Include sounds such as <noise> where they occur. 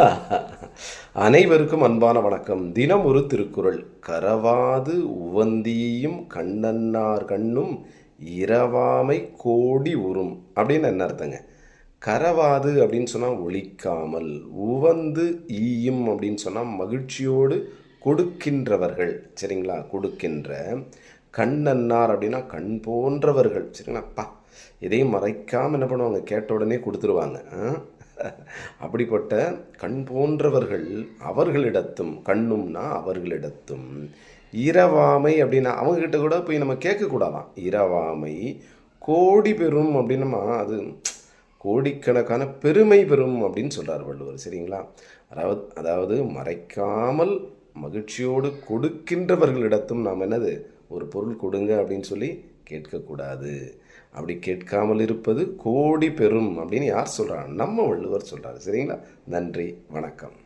<laughs> அனைவருக்கும் அன்பான வணக்கம். தினம் ஒரு திருக்குறள். கரவாது உவந்தியும் கண்ணன்னார் கண்ணும் இரவாமை கோடி உறும். அப்படின்னு என்ன அர்த்தங்க? கரவாது அப்படின்னு சொன்னால் ஒழிக்காமல் உவந்து ஈயும் அப்படின்னு சொன்னால் மகிழ்ச்சியோடு கொடுக்கின்றவர்கள். சரிங்களா? கொடுக்கின்ற கண்ணன்னார் அப்படின்னா கண் போன்றவர்கள். சரிங்களா? பா. இதையும் மறைக்காமல் என்ன பண்ணுவாங்க? கேட்ட உடனே கொடுத்துருவாங்க. ஆ? அப்படிப்பட்ட கண் போன்றவர்கள் அவர்களிடத்தும் கண்ணும்னா அவர்களிடத்தும். இரவாமை அப்படின்னா அவங்கக்கிட்ட கூட போய் நம்ம கேட்கக்கூடாதான். இரவாமை கோடி பெறும் அப்படின்னமா அது கோடிக்கணக்கான பெருமை பெறும் அப்படின்னு சொல்கிறார் வள்ளுவர் சரிங்களா? அதாவது அதாவது மறைக்காமல் மகிழ்ச்சியோடு கொடுக்கின்றவர்களிடத்தும் நாம் என்னது? ஒரு பொருள் கொடுங்க அப்படின்னு சொல்லி கேட்கக்கூடாது. அப்படி கேட்காமல் இருப்பது கோடி பெறும் அப்படின்னு யார் சொல்கிறாங்க நம்ம வள்ளுவர் சொல்கிறார் சரிங்களா? நன்றி வணக்கம்.